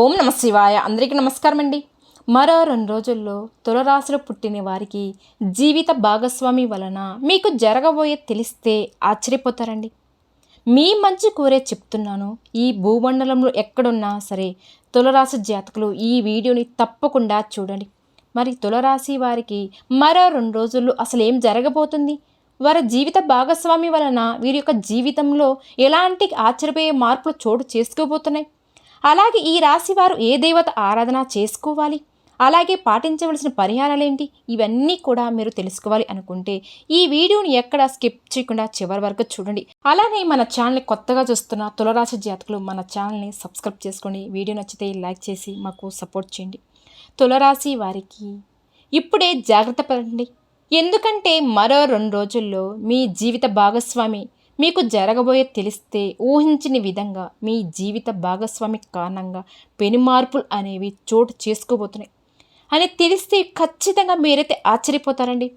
ఓం నమ శివాయ. అందరికీ నమస్కారం అండి మరో రెండు రోజుల్లో తులరాశిలో పుట్టిన వారికి జీవిత భాగస్వామి వలన మీకు జరగబోయే తెలిస్తే ఆశ్చర్యపోతారండి. మీ మంచి కోరే చెప్తున్నాను. ఈ భూమండలంలో ఎక్కడున్నా సరే తులరాశి జాతకులు ఈ వీడియోని తప్పకుండా చూడండి. మరి తులరాశి వారికి మరో రెండు రోజుల్లో అసలు ఏం జరగబోతుంది? వారి జీవిత భాగస్వామి వలన వీరి యొక్క జీవితంలో ఎలాంటి ఆశ్చర్యపోయే మార్పులు చోటు చేసుకోబోతున్నాయి? అలాగే ఈ రాశి వారు ఏ దేవత ఆరాధన చేసుకోవాలి? అలాగే పాటించవలసిన పరిహారాలేంటి? ఇవన్నీ కూడా మీరు తెలుసుకోవాలి అనుకుంటే ఈ వీడియోని ఎక్కడ స్కిప్ చేయకుండా చివరి వరకు చూడండి. అలానే మన ఛానల్ని కొత్తగా చూస్తున్న తులరాశి జాతకులు మన ఛానల్ని సబ్స్క్రైబ్ చేసుకోండి వీడియో నచ్చితే లైక్ చేసి మాకు సపోర్ట్ చేయండి. తులరాశి వారికి ఇప్పుడే జాగ్రత్త పడండి. ఎందుకంటే మరో రెండు రోజుల్లో మీ జీవిత భాగస్వామి మీకు జరగబోయే తెలిస్తే ఊహించని విధంగా మీ జీవిత భాగస్వామి కారణంగా పెనుమార్పులు అనేవి చోటు చేసుకోబోతున్నాయి. అని తెలిస్తే ఖచ్చితంగా మీరైతే ఆశ్చర్యపోతారండి.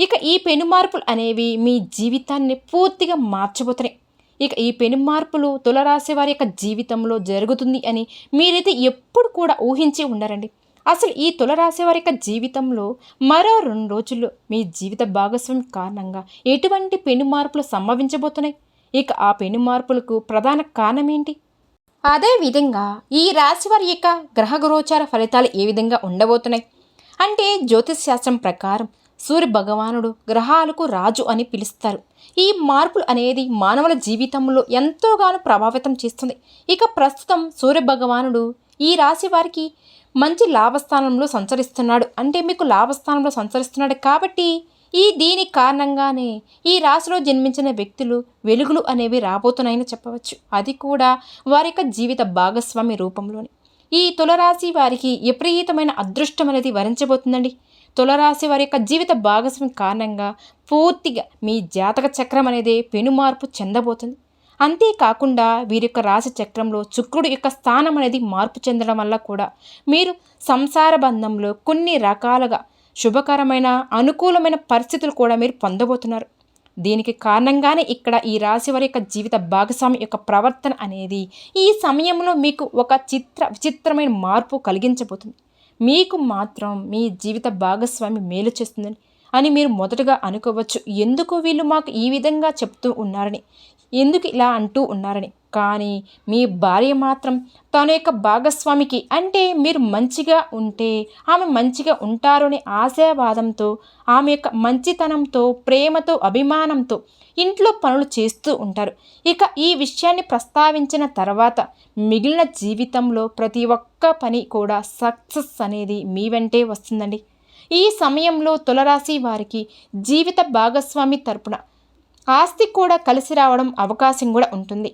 ఇక ఈ పెనుమార్పులు అనేవి మీ జీవితాన్ని పూర్తిగా మార్చబోతున్నాయి. ఇక ఈ పెనుమార్పులు తులరాశి వారి యొక్క జీవితంలో జరుగుతుంది అని మీరైతే ఎప్పుడు కూడా ఊహించి ఉండరండి. అసలు ఈ తులరాశి వారి యొక్క జీవితంలో మరో రెండు రోజుల్లో మీ జీవిత భాగస్వామి కారణంగా ఎటువంటి పెను మార్పులు సంభవించబోతున్నాయి? ఇక ఆ పెను మార్పులకు ప్రధాన కారణం ఏంటి? అదేవిధంగా ఈ రాశి వారి యొక్క గ్రహ గోచార ఫలితాలు ఏ విధంగా ఉండబోతున్నాయి? అంటే జ్యోతిష్ శాస్త్రం ప్రకారం సూర్య భగవానుడు గ్రహాలకు రాజు అని పిలుస్తారు. ఈ మార్పులు అనేది మానవుల జీవితంలో ఎంతోగానో ప్రభావితం చేస్తుంది. ఇక ప్రస్తుతం సూర్య భగవానుడు ఈ రాశి వారికి మంచి లాభస్థానంలో సంచరిస్తున్నాడు. అంటే మీకు లాభస్థానంలో సంచరిస్తున్నాడు కాబట్టి ఈ దీని కారణంగానే ఈ రాశిలో జన్మించిన వ్యక్తులు వెలుగులు అనేవి రాబోతున్నాయని చెప్పవచ్చు. అది కూడా వారి యొక్క జీవిత భాగస్వామి రూపంలోని. ఈ తులరాశి వారికి విపరీతమైన అదృష్టం అనేది వరించబోతుందండి. తులరాశి వారి యొక్క జీవిత భాగస్వామి కారణంగా పూర్తిగా మీ జాతక చక్రం అనేది పెనుమార్పు చెందబోతుంది. అంతేకాకుండా వీరి యొక్క రాశి చక్రంలో శుక్రుడు యొక్క స్థానం అనేది మార్పు చెందడం వల్ల కూడా మీరు సంసార బంధంలో కొన్ని రకాలుగా శుభకరమైన అనుకూలమైన పరిస్థితులు కూడా మీరు పొందబోతున్నారు. దీనికి కారణంగానే ఇక్కడ ఈ రాశి వారి యొక్క జీవిత భాగస్వామి యొక్క ప్రవర్తన అనేది ఈ సమయంలో మీకు ఒక చిత్ర విచిత్రమైన మార్పు కలిగించబోతుంది. మీకు మాత్రం మీ జీవిత భాగస్వామి మేలు చేస్తుందని అని మీరు మొదటగా అనుకోవచ్చు. ఎందుకు వీళ్ళు మాకు ఈ విధంగా చెప్తూ ఉన్నారని? ఎందుకు ఇలా అంటూ ఉన్నారని. కానీ మీ భార్య మాత్రం తన యొక్క భాగస్వామికి అంటే మీరు మంచిగా ఉంటే ఆమె మంచిగా ఉంటారనే ఆశావాదంతో ఆమె యొక్క మంచితనంతో ప్రేమతో అభిమానంతో ఇంట్లో పనులు చేస్తూ ఉంటారు. ఇక ఈ విషయాన్ని ప్రస్తావించిన తర్వాత మిగిలిన జీవితంలో ప్రతి ఒక్క పని కూడా సక్సెస్ అనేది మీ వెంటే వస్తుందండి. ఈ సమయంలో తులరాశి వారికి జీవిత భాగస్వామి తరపున ఆస్తి కూడా కలిసి రావడం అవకాశం కూడా ఉంటుంది.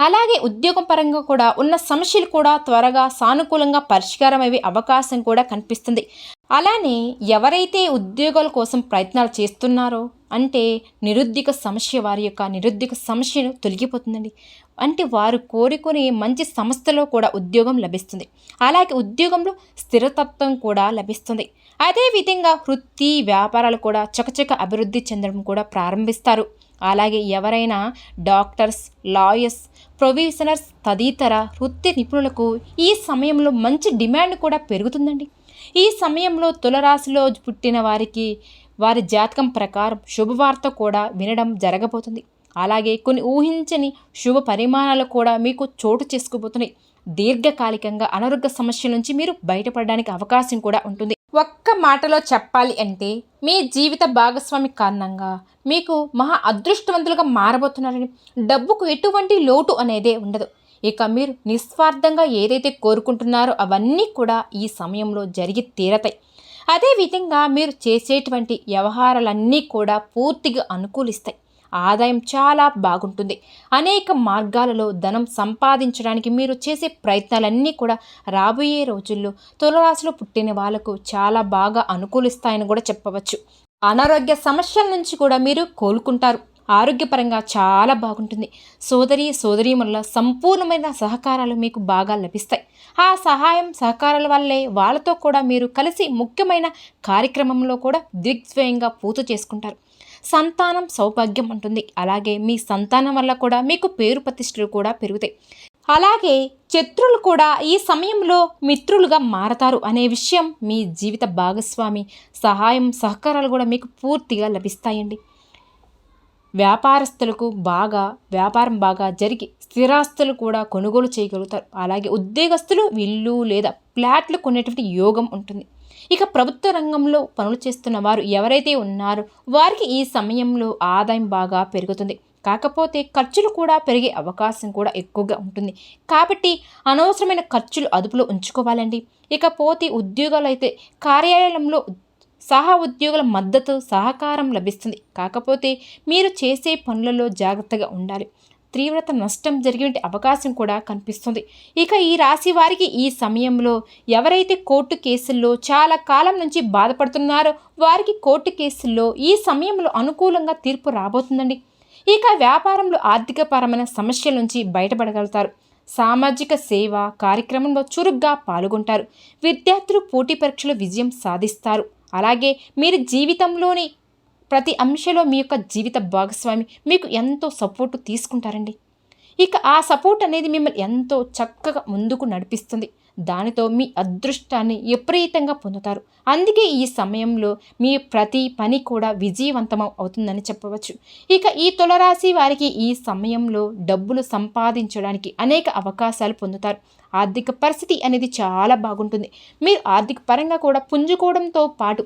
అలాగే ఉద్యోగం పరంగా కూడా ఉన్న సమస్యలు కూడా త్వరగా సానుకూలంగా పరిష్కారం అయ్యే అవకాశం కూడా కనిపిస్తుంది. అలానే ఎవరైతే ఉద్యోగాల కోసం ప్రయత్నాలు చేస్తున్నారో అంటే నిరుద్యోగ సమస్య వారి యొక్క నిరుద్యోగ సమస్యను తొలగిపోతుందండి. అంటే వారు కోరుకునే మంచి సంస్థలో కూడా ఉద్యోగం లభిస్తుంది. అలాగే ఉద్యోగంలో స్థిరతత్వం కూడా లభిస్తుంది. అదేవిధంగా వృత్తి వ్యాపారాలు కూడా చకచక అభివృద్ధి చెందడం కూడా ప్రారంభిస్తారు. అలాగే ఎవరైనా డాక్టర్స్ లాయర్స్ ప్రొవిషనర్స్ తదితర వృత్తి నిపుణులకు ఈ సమయంలో మంచి డిమాండ్ కూడా పెరుగుతుందండి. ఈ సమయంలో తులరాశిలో పుట్టిన వారికి వారి జాతకం ప్రకారం శుభవార్త కూడా వినడం జరగబోతుంది. అలాగే కొన్ని ఊహించని శుభ పరిమాణాలు కూడా మీకు చోటు చేసుకోబోతున్నాయి దీర్ఘకాలికంగా అనారోగ్య సమస్యల నుంచి మీరు బయటపడడానికి అవకాశం కూడా ఉంటుంది. ఒక్క మాటలో చెప్పాలి అంటే మీ జీవిత భాగస్వామి కారణంగా మీకు మహా అదృష్టవంతులుగా మారబోతున్నారని డబ్బుకు ఎటువంటి లోటు అనేదే ఉండదు. ఇక మీరు నిస్వార్థంగా ఏదైతే కోరుకుంటున్నారో అవన్నీ కూడా ఈ సమయంలో జరిగి తీరతాయి. అదేవిధంగా మీరు చేసేటువంటి వ్యవహారాలన్నీ కూడా పూర్తిగా అనుకూలిస్తాయి. ఆదాయం చాలా బాగుంటుంది. అనేక మార్గాలలో ధనం సంపాదించడానికి మీరు చేసే ప్రయత్నాలన్నీ కూడా రాబోయే రోజుల్లో తులరాశిలో పుట్టిన వాళ్ళకు చాలా బాగా అనుకూలిస్తాయని కూడా చెప్పవచ్చు. అనారోగ్య సమస్యల నుంచి కూడా మీరు కోలుకుంటారు. ఆరోగ్యపరంగా చాలా బాగుంటుంది. సోదరి సోదరీమణుల సంపూర్ణమైన సహకారాలు మీకు బాగా లభిస్తాయి. ఆ సహాయం సహకారాల వల్లే వాళ్ళతో కూడా మీరు కలిసి ముఖ్యమైన కార్యక్రమంలో కూడా దిగ్స్వయంగా పూర్తి చేసుకుంటారు. సంతానం సౌభాగ్యం ఉంటుంది. అలాగే మీ సంతానం వల్ల కూడా మీకు పేరు ప్రతిష్టలు కూడా పెరుగుతాయి. అలాగే శత్రులు కూడా ఈ సమయంలో మిత్రులుగా మారతారు అనే విషయం మీ జీవిత భాగస్వామి సహాయం సహకారాలు కూడా మీకు పూర్తిగా లభిస్తాయండి. వ్యాపారస్తులకు బాగా వ్యాపారం బాగా జరిగి స్థిరాస్తులు కూడా కొనుగోలు చేయగలుగుతారు. అలాగే ఉద్యోగస్తులు ఇల్లు లేదా ఫ్లాట్లు కొనేటువంటి యోగం ఉంటుంది. ఇక ప్రభుత్వ రంగంలో పనులు చేస్తున్న వారు ఎవరైతే ఉన్నారో వారికి ఈ సమయంలో ఆదాయం బాగా పెరుగుతుంది. కాకపోతే ఖర్చులు కూడా పెరిగే అవకాశం కూడా ఎక్కువగా ఉంటుంది. కాబట్టి అనవసరమైన ఖర్చులు అదుపులో ఉంచుకోవాలండి. ఇకపోతే ఉద్యోగాలు అయితే కార్యాలయంలో సహా ఉద్యోగుల మద్దతు సహకారం లభిస్తుంది. కాకపోతే మీరు చేసే పనులలో జాగ్రత్తగా ఉండాలి. తీవ్రత నష్టం జరిగే అవకాశం కూడా కనిపిస్తుంది. ఇక ఈ రాశి వారికి ఈ సమయంలో ఎవరైతే కోర్టు కేసుల్లో చాలా కాలం నుంచి బాధపడుతున్నారో వారికి కోర్టు కేసుల్లో ఈ సమయంలో అనుకూలంగా తీర్పు రాబోతుందండి. ఇక వ్యాపారంలో ఆర్థికపరమైన సమస్యల నుంచి బయటపడగలుగుతారు. సామాజిక సేవ కార్యక్రమంలో చురుగ్గా పాల్గొంటారు. విద్యార్థులు పోటీ పరీక్షలు విజయం సాధిస్తారు. అలాగే మీరు జీవితంలోని ప్రతి అంశంలో మీ యొక్క జీవిత భాగస్వామి మీకు ఎంతో సపోర్టు తీసుకుంటారండి. ఇక ఆ సపోర్ట్ అనేది మిమ్మల్ని ఎంతో చక్కగా ముందుకు నడిపిస్తుంది. దానితో మీ అదృష్టాన్ని విపరీతంగా పొందుతారు. అందుకే ఈ సమయంలో మీ ప్రతి పని కూడా విజయవంతం అవుతుందని చెప్పవచ్చు. ఇక ఈ తులరాశి వారికి ఈ సమయంలో డబ్బులు సంపాదించడానికి అనేక అవకాశాలు పొందుతారు. ఆర్థిక పరిస్థితి అనేది చాలా బాగుంటుంది. మీరు ఆర్థిక పరంగా కూడా పుంజుకోవడంతో పాటు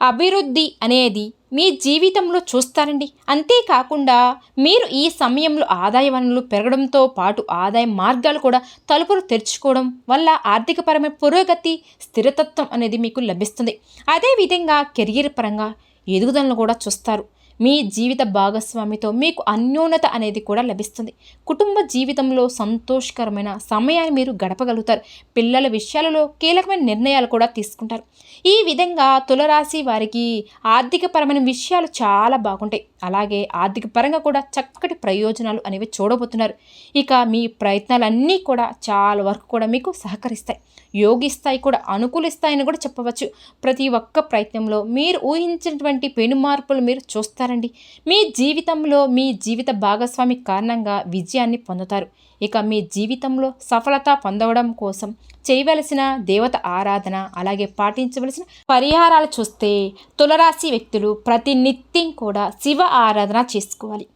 అభివృద్ధి అనేది మీ జీవితంలో చూస్తారండి. అంతేకాకుండా మీరు ఈ సమయంలో ఆదాయ వనరులు పెరగడంతో పాటు ఆదాయ మార్గాలు కూడా తలుపులు తెరుచుకోవడం వల్ల ఆర్థికపరమైన పురోగతి స్థిరతత్వం అనేది మీకు లభిస్తుంది. అదేవిధంగా కెరియర్ పరంగా ఎదుగుదలను కూడా చూస్తారు. మీ జీవిత భాగస్వామితో మీకు అన్యోన్యత అనేది కూడా లభిస్తుంది. కుటుంబ జీవితంలో సంతోషకరమైన సమయాన్ని మీరు గడపగలుగుతారు. పిల్లల విషయాలలో కీలకమైన నిర్ణయాలు కూడా తీసుకుంటారు. ఈ విధంగా తులరాశి వారికి ఆర్థికపరమైన విషయాలు చాలా బాగుంటాయి. అలాగే ఆర్థిక పరంగా కూడా చక్కటి ప్రయోజనాలు అనేవి చూడబోతున్నారు. ఇక మీ ప్రయత్నాలన్నీ కూడా చాలా వరకు కూడా మీకు సహకరిస్తాయి. యోగిస్తాయి కూడా అనుకూలిస్తాయని కూడా చెప్పవచ్చు. ప్రతి ఒక్క ప్రయత్నంలో మీరు ఊహించినటువంటి పెను మార్పులు మీరు చూస్తారండి. మీ జీవితంలో మీ జీవిత భాగస్వామి కారణంగా విజయాన్ని పొందుతారు. ఇక మీ జీవితంలో సఫలత పొందవడం కోసం చేయవలసిన దేవత ఆరాధన అలాగే పాటించవలసిన పరిహారాలు చూస్తే తులరాశి వ్యక్తులు ప్రతి నిత్యం కూడా శివ ఆరాధన చేసుకోవాలి.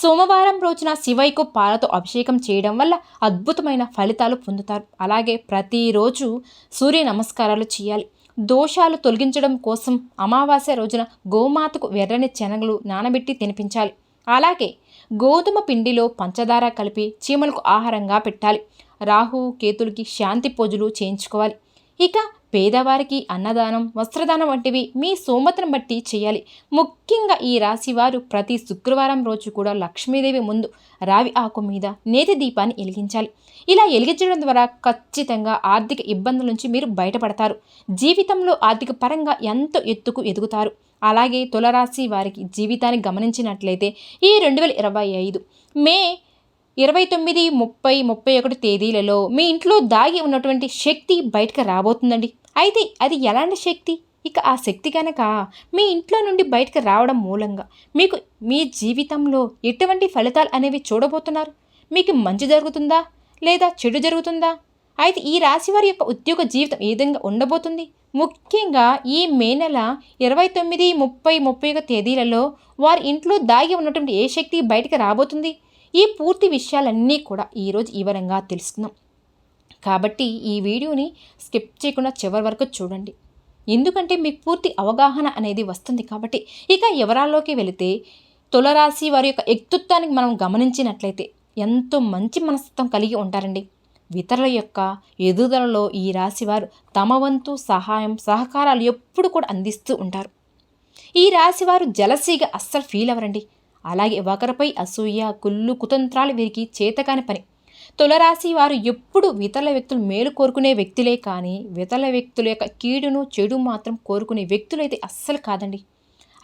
సోమవారం రోజున శివయ్యకు పాలతో అభిషేకం చేయడం వల్ల అద్భుతమైన ఫలితాలు పొందుతారు. అలాగే ప్రతిరోజు సూర్య నమస్కారాలు చేయాలి. దోషాలు తొలగించడం కోసం అమావాస్య రోజున గోమాతకు వెర్రని శనగలు నానబెట్టి తినిపించాలి. అలాగే గోధుమ పిండిలో పంచదార కలిపి చీమలకు ఆహారంగా పెట్టాలి. రాహు కేతులకి శాంతి పూజలు చేయించుకోవాలి. ఇక పేదవారికి అన్నదానం వస్త్రదానం వంటివి మీ సోమతను బట్టి చేయాలి. ముఖ్యంగా ఈ రాశి వారు ప్రతి శుక్రవారం రోజు కూడా లక్ష్మీదేవి ముందు రావి ఆకు మీద నేతి దీపాన్ని వెలిగించాలి. ఇలా వెలిగించడం ద్వారా ఖచ్చితంగా ఆర్థిక ఇబ్బందుల నుంచి మీరు బయటపడతారు. జీవితంలో ఆర్థిక పరంగా ఎంతో ఎత్తుకు ఎదుగుతారు. అలాగే తులరాశి వారికి జీవితాన్ని గమనించినట్లయితే ఈ రెండు వేల ఇరవై ఐదు మే ఇరవై తొమ్మిది ముప్పై ముప్పై ఒకటి తేదీలలో మీ ఇంట్లో దాగి ఉన్నటువంటి శక్తి బయటకు రాబోతుందండి. అయితే అది ఎలాంటి శక్తి? ఇక ఆ శక్తి కనుక మీ ఇంట్లో నుండి బయటకు రావడం మూలంగా మీకు మీ జీవితంలో ఎటువంటి ఫలితాలు అనేవి చూడబోతున్నారు? మీకు మంచి జరుగుతుందా? లేదా చెడు జరుగుతుందా? అయితే ఈ రాశి వారి యొక్క ఉద్యోగ జీవితం ఏ విధంగా ఉండబోతుంది? ముఖ్యంగా ఈ మే నెల ఇరవై తొమ్మిది ముప్పై ముప్పై ఒక తేదీలలో వారి ఇంట్లో దాగి ఉన్నటువంటి ఏ శక్తి బయటకు రాబోతుంది? ఈ పూర్తి విషయాలన్నీ కూడా ఈరోజు వివరంగా తెలుసుకుందాం. కాబట్టి ఈ వీడియోని స్కిప్ చేయకుండా చివరి వరకు చూడండి. ఎందుకంటే మీకు పూర్తి అవగాహన అనేది వస్తుంది కాబట్టి ఇక వివరాల్లోకి వెళితే తులరాశి వారి యొక్క వ్యక్తిత్వానికి మనం గమనించినట్లయితే ఎంతో మంచి మనస్తత్వం కలిగి ఉంటారండి. ఇతరుల యొక్క ఎదుగుదలలో ఈ రాశివారు తమ వంతు సహాయం సహకారాలు ఎప్పుడు కూడా అందిస్తూ ఉంటారు. ఈ రాశివారు జలసీగా అస్సలు ఫీల్ అవ్వరండి. అలాగే ఒకరిపై అసూయ కుళ్ళు కుతంత్రాలు వీరికి చేతకాని పని. తులరాశి వారు ఎప్పుడు ఇతరుల వ్యక్తులు మేలు కోరుకునే వ్యక్తులే కానీ ఇతరుల వ్యక్తుల యొక్క కీడును చెడు మాత్రం కోరుకునే వ్యక్తులైతే అస్సలు కాదండి.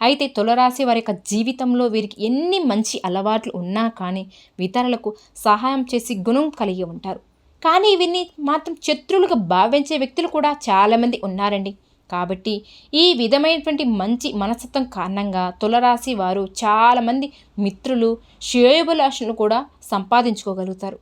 అయితే తులరాశి వారి యొక్క జీవితంలో వీరికి ఎన్ని మంచి అలవాట్లు ఉన్నా కానీ ఇతరులకు సహాయం చేసి గుణం కలిగి ఉంటారు. కానీ వీరిని మాత్రం శత్రువులుగా భావించే వ్యక్తులు కూడా చాలామంది ఉన్నారండి. కాబట్టి ఈ విధమైనటువంటి మంచి మనస్తత్వం కారణంగా తులరాశి వారు చాలామంది మిత్రులు శ్రేయోభిలాషులను కూడా సంపాదించుకోగలుగుతారు.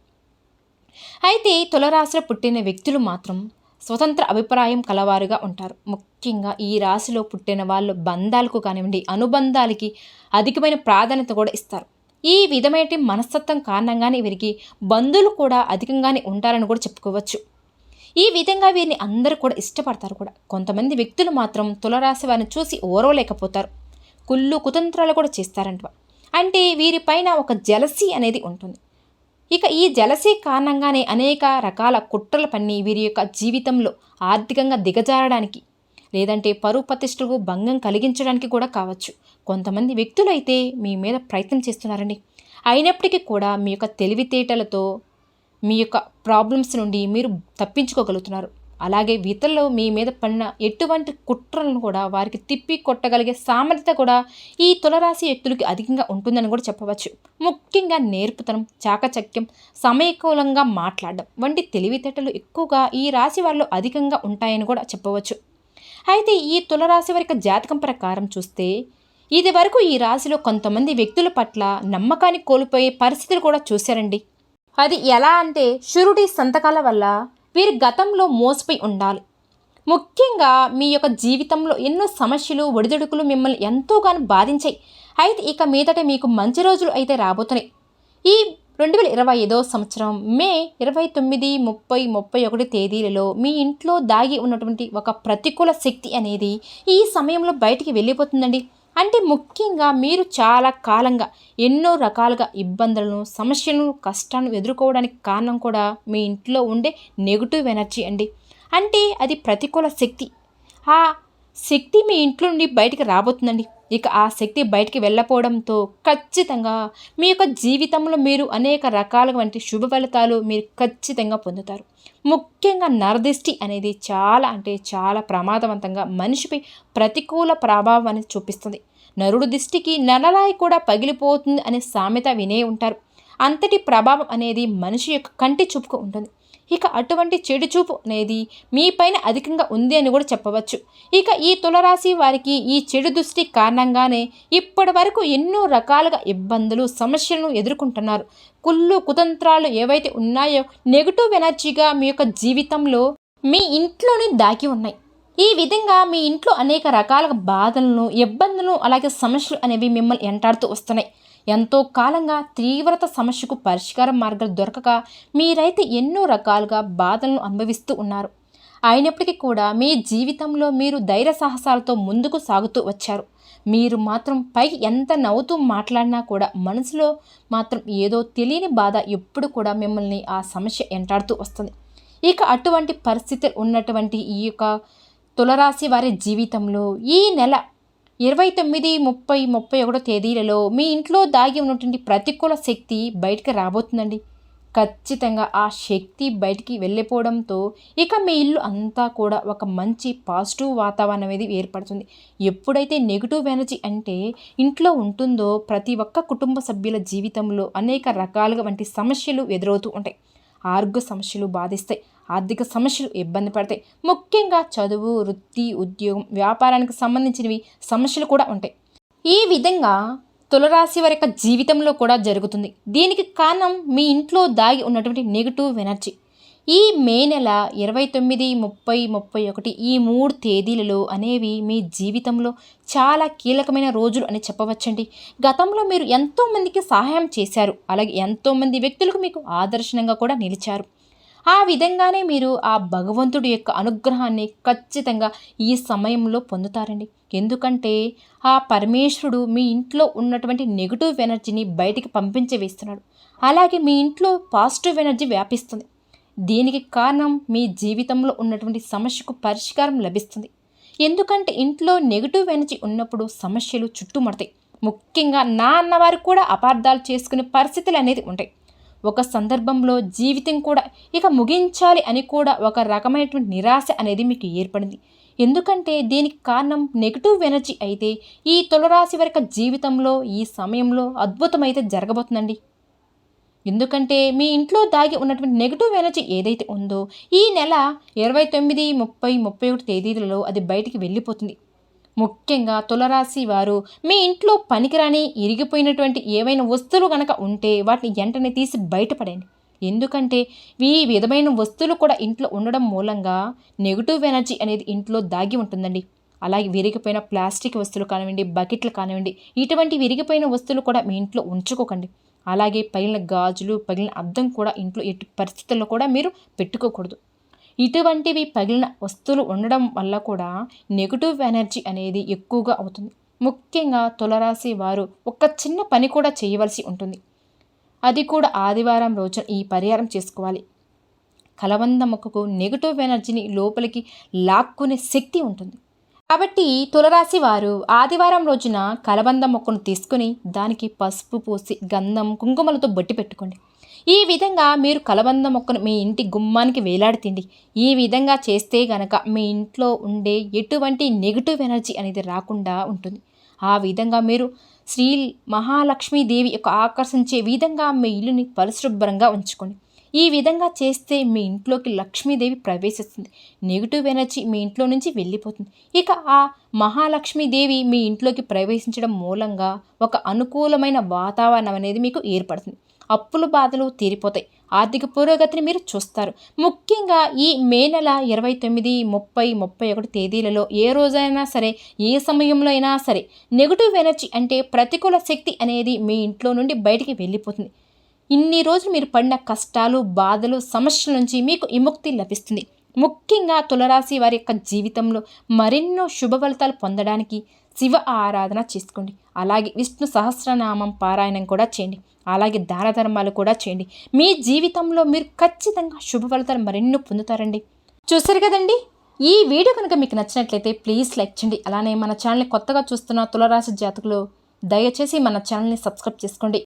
అయితే తులరాశిలో పుట్టిన వ్యక్తులు మాత్రం స్వతంత్ర అభిప్రాయం కలవారుగా ఉంటారు. ముఖ్యంగా ఈ రాశిలో పుట్టిన వాళ్ళు బంధాలకు కానివ్వండి అనుబంధాలకి అధికమైన ప్రాధాన్యత కూడా ఇస్తారు. ఈ విధమైన మనస్తత్వం కారణంగానే వీరికి బంధువులు కూడా అధికంగానే ఉంటారని కూడా చెప్పుకోవచ్చు. ఈ విధంగా వీరిని అందరూ కూడా ఇష్టపడతారు కూడా. కొంతమంది వ్యక్తులు మాత్రం తులరాశి వారిని చూసి ఓరవలేకపోతారు. కుళ్ళు కుతంత్రాలు కూడా చేస్తారంట అంటే వీరిపైన ఒక జలసీ అనేది ఉంటుంది. ఇక ఈ జలసీ కారణంగానే అనేక రకాల కుట్రలు పన్ని వీరి యొక్క జీవితంలో ఆర్థికంగా దిగజారడానికి లేదంటే పరువు ప్రతిష్టకు భంగం కలిగించడానికి కూడా కావచ్చు. కొంతమంది వ్యక్తులు అయితే మీ మీద ప్రయత్నం చేస్తున్నారండి. అయినప్పటికీ కూడా మీ యొక్క తెలివితేటలతో మీ యొక్క ప్రాబ్లమ్స్ నుండి మీరు తప్పించుకోగలుగుతున్నారు. అలాగే ఇతరులు మీ మీద పడిన ఎటువంటి కుట్రలను కూడా వారికి తిప్పి కొట్టగలిగే సామర్థ్యత కూడా ఈ తులరాశి వ్యక్తులకి అధికంగా ఉంటుందని కూడా చెప్పవచ్చు. ముఖ్యంగా నేర్పుతనం చాకచక్యం సమయకూలంగా మాట్లాడడం వంటి తెలివితేటలు ఎక్కువగా ఈ రాశి వారిలో అధికంగా ఉంటాయని కూడా చెప్పవచ్చు. అయితే ఈ తులరాశి వారి జాతకం ప్రకారం చూస్తే ఇది వరకు ఈ రాశిలో కొంతమంది వ్యక్తుల పట్ల నమ్మకాన్ని కోల్పోయే పరిస్థితులు కూడా చూశారండి. అది ఎలా అంటే షురుడి సంతకాల వల్ల వీరి గతంలో మోసపోయి ఉండాలి. ముఖ్యంగా మీ యొక్క జీవితంలో ఎన్నో సమస్యలు ఒడిదుడుకులు మిమ్మల్ని ఎంతోగానో బాధించాయి. అయితే ఇక మీదట మీకు మంచి రోజులు అయితే రాబోతున్నాయి. ఈ రెండు వేల ఇరవై ఐదో సంవత్సరం మే ఇరవై తొమ్మిది ముప్పై ముప్పై ఒకటి తేదీలలో మీ ఇంట్లో దాగి ఉన్నటువంటి ఒక ప్రతికూల శక్తి అనేది ఈ సమయంలో బయటికి వెళ్ళిపోతుందండి. అంటే ముఖ్యంగా మీరు చాలా కాలంగా ఎన్నో రకాలుగా ఇబ్బందులను సమస్యలను కష్టాలను ఎదుర్కోవడానికి కారణం కూడా మీ ఇంట్లో ఉండే నెగిటివ్ ఎనర్జీ అండి. అంటే అది ప్రతికూల శక్తి. ఆ శక్తి మీ ఇంట్లో నుండి బయటకు రాబోతుందండి. ఇక ఆ శక్తి బయటికి వెళ్ళపోవడంతో ఖచ్చితంగా మీ యొక్క జీవితంలో మీరు అనేక రకాల వంటి శుభ ఫలితాలు మీరు ఖచ్చితంగా పొందుతారు. ముఖ్యంగా నరదృష్టి అనేది చాలా అంటే చాలా ప్రమాదవంతంగా మనిషిపై ప్రతికూల ప్రభావం అనేది చూపిస్తుంది. నరుడు దిష్టికి నలలాయి కూడా పగిలిపోతుంది అనే సామెత వినే ఉంటారు. అంతటి ప్రభావం అనేది మనిషి యొక్క కంటి చూపుకు ఉంటుంది. ఇక అటువంటి చెడు చూపు అనేది మీపైన అధికంగా ఉంది అని కూడా చెప్పవచ్చు. ఇక ఈ తులరాశి వారికి ఈ చెడు దృష్టి కారణంగానే ఇప్పటి వరకు ఎన్నో రకాలుగా ఇబ్బందులు సమస్యలను ఎదుర్కొంటున్నారు. కుళ్ళు కుతంత్రాలు ఏవైతే ఉన్నాయో నెగిటివ్ ఎనర్జీగా మీ యొక్క జీవితంలో మీ ఇంట్లోనే దాగి ఉన్నాయి. ఈ విధంగా మీ ఇంట్లో అనేక రకాల బాధలను ఇబ్బందులు అలాగే సమస్యలు అనేవి మిమ్మల్ని ఎంటాడుతూ వస్తున్నాయి. ఎంతో కాలంగా తీవ్రత సమస్యకు పరిష్కార మార్గాలు దొరకక మీరైతే ఎన్నో రకాలుగా బాధలను అనుభవిస్తూ ఉన్నారు. అయినప్పటికీ కూడా మీ జీవితంలో మీరు ధైర్య సాహసాలతో ముందుకు సాగుతూ వచ్చారు. మీరు మాత్రం పైకి ఎంత నవ్వుతూ మాట్లాడినా కూడా మనసులో మాత్రం ఏదో తెలియని బాధ ఎప్పుడు కూడా మిమ్మల్ని ఆ సమస్య ఎంటాడుతూ వస్తుంది. ఇక అటువంటి పరిస్థితులు ఉన్నటువంటి ఈ యొక్క తులరాశి వారి జీవితంలో ఈ నెల ఇరవై తొమ్మిది ముప్పై ముప్పై ఒకటో తేదీలలో మీ ఇంట్లో దాగి ఉన్నటువంటి ప్రతికూల శక్తి బయటకు రాబోతుందండి. ఖచ్చితంగా ఆ శక్తి బయటికి వెళ్ళిపోవడంతో ఇక మీ ఇల్లు అంతా కూడా ఒక మంచి పాజిటివ్ వాతావరణం అనేది ఏర్పడుతుంది. ఎప్పుడైతే నెగిటివ్ ఎనర్జీ అంటే ఇంట్లో ఉంటుందో ప్రతి ఒక్క కుటుంబ సభ్యుల జీవితంలో అనేక రకాలుగా వంటి సమస్యలు ఎదురవుతూ ఉంటాయి. ఆరోగ్య సమస్యలు బాధిస్తాయి. ఆర్థిక సమస్యలు ఇబ్బంది పడతాయి. ముఖ్యంగా చదువు వృత్తి ఉద్యోగం వ్యాపారానికి సంబంధించినవి సమస్యలు కూడా ఉంటాయి. ఈ విధంగా తులరాశి వారి యొక్క జీవితంలో కూడా జరుగుతుంది. దీనికి కారణం మీ ఇంట్లో దాగి ఉన్నటువంటి నెగిటివ్ ఎనర్జీ ఈ మే నెల ఇరవై తొమ్మిది ముప్పై ముప్పై ఒకటి ఈ మూడు తేదీలలో అనేవి మీ జీవితంలో చాలా కీలకమైన రోజులు అని చెప్పవచ్చండి. గతంలో మీరు ఎంతోమందికి సహాయం చేశారు. అలాగే ఎంతోమంది వ్యక్తులకు మీకు ఆదర్శనంగా కూడా నిలిచారు. ఆ విధంగానే మీరు ఆ భగవంతుడి యొక్క అనుగ్రహాన్ని ఖచ్చితంగా ఈ సమయంలో పొందుతారండి. ఎందుకంటే ఆ పరమేశ్వరుడు మీ ఇంట్లో ఉన్నటువంటి నెగిటివ్ ఎనర్జీని బయటికి పంపించి వేస్తున్నాడు. అలాగే మీ ఇంట్లో పాజిటివ్ ఎనర్జీ వ్యాపిస్తుంది. దీనికి కారణం మీ జీవితంలో ఉన్నటువంటి సమస్యకు పరిష్కారం లభిస్తుంది. ఎందుకంటే ఇంట్లో నెగిటివ్ ఎనర్జీ ఉన్నప్పుడు సమస్యలు చుట్టుముడతాయి. ముఖ్యంగా నా అన్నవారు కూడా అపార్థాలు చేసుకునే పరిస్థితులు అనేది ఉంటాయి. ఒక సందర్భంలో జీవితం కూడా ఇక ముగించాలి అని కూడా ఒక రకమైనటువంటి నిరాశ అనేది మీకు ఏర్పడింది. ఎందుకంటే దీనికి కారణం నెగిటివ్ ఎనర్జీ అయితే ఈ తులరాశి వరకు జీవితంలో ఈ సమయంలో అద్భుతమైతే జరగబోతుందండి. ఎందుకంటే మీ ఇంట్లో దాగి ఉన్నటువంటి నెగిటివ్ ఎనర్జీ ఏదైతే ఉందో ఈ నెల ఇరవై తొమ్మిది ముప్పై ముప్పై ఒకటి తేదీలలో అది బయటికి వెళ్ళిపోతుంది. ముఖ్యంగా తులరాశి వారు మీ ఇంట్లో పనికిరాని ఇరిగిపోయినటువంటి ఏవైనా వస్తువులు కనుక ఉంటే వాటిని వెంటనే తీసి బయటపడండి ఎందుకంటే ఈ విధమైన వస్తువులు కూడా ఇంట్లో ఉండడం మూలంగా నెగిటివ్ ఎనర్జీ అనేది ఇంట్లో దాగి ఉంటుందండి. అలాగే విరిగిపోయిన ప్లాస్టిక్ వస్తువులు కానివ్వండి బకెట్లు కానివ్వండి ఇటువంటి విరిగిపోయిన వస్తువులు కూడా మీ ఇంట్లో ఉంచుకోకండి. అలాగే పగిలిన గాజులు పగిలిన అద్దం కూడా ఇంట్లో ఎట్టి పరిస్థితుల్లో కూడా మీరు పెట్టుకోకూడదు. ఇటువంటివి పగిలిన వస్తువులు ఉండడం వల్ల కూడా నెగిటివ్ ఎనర్జీ అనేది ఎక్కువగా అవుతుంది. ముఖ్యంగా తులరాశి వారు ఒక చిన్న పని కూడా చేయవలసి ఉంటుంది. అది కూడా ఆదివారం రోజున ఈ పరిహారం చేసుకోవాలి. కలవంద మొక్కకు నెగిటివ్ ఎనర్జీని లోపలికి లాక్కునే శక్తి ఉంటుంది. కాబట్టి తులరాశి వారు ఆదివారం రోజున కలబంద మొక్కను తీసుకుని దానికి పసుపు పూసి గంధం కుంకుమలతో బొట్టి పెట్టుకోండి. ఈ విధంగా మీరు కలబంద మొక్కను మీ ఇంటి గుమ్మానికి వేలాడుతుంది ఈ విధంగా చేస్తే గనక మీ ఇంట్లో ఉండే ఎటువంటి నెగిటివ్ ఎనర్జీ అనేది రాకుండా ఉంటుంది. ఆ విధంగా మీరు శ్రీ మహాలక్ష్మీదేవి యొక్క ఆకర్షించే విధంగా మీ ఇల్లుని పరిశుభ్రంగా ఉంచుకోండి. ఈ విధంగా చేస్తే మీ ఇంట్లోకి లక్ష్మీదేవి ప్రవేశిస్తుంది. నెగిటివ్ ఎనర్జీ మీ ఇంట్లో నుంచి వెళ్ళిపోతుంది. ఇక ఆ మహాలక్ష్మీదేవి మీ ఇంట్లోకి ప్రవేశించడం మూలంగా ఒక అనుకూలమైన వాతావరణం అనేది మీకు ఏర్పడుతుంది. అప్పుల బాధలు తీరిపోతాయి. ఆర్థిక పురోగతిని మీరు చూస్తారు. ముఖ్యంగా ఈ మే నెల ఇరవై తొమ్మిది ముప్పై ముప్పై ఒకటి తేదీలలో ఏ రోజైనా సరే ఏ సమయంలో అయినా సరే నెగిటివ్ ఎనర్జీ అంటే ప్రతికూల శక్తి అనేది మీ ఇంట్లో నుండి బయటికి వెళ్ళిపోతుంది. ఇన్ని రోజులు మీరు పడిన కష్టాలు బాధలు సమస్యల నుంచి మీకు విముక్తి లభిస్తుంది. ముఖ్యంగా తులరాశి వారి యొక్క జీవితంలో మరెన్నో శుభ ఫలితాలు పొందడానికి శివ ఆరాధన చేసుకోండి. అలాగే విష్ణు సహస్రనామం పారాయణం కూడా చేయండి. అలాగే దాన ధర్మాలు కూడా చేయండి. మీ జీవితంలో మీరు ఖచ్చితంగా శుభ ఫలితాలు మరెన్నో పొందుతారండి. చూసారు కదండి? ఈ వీడియో కనుక మీకు నచ్చినట్లయితే ప్లీజ్ లైక్ చేయండి. అలానే మన ఛానల్ని కొత్తగా చూస్తున్న తులరాశి జాతకులు దయచేసి మన ఛానల్ని సబ్స్క్రైబ్ చేసుకోండి.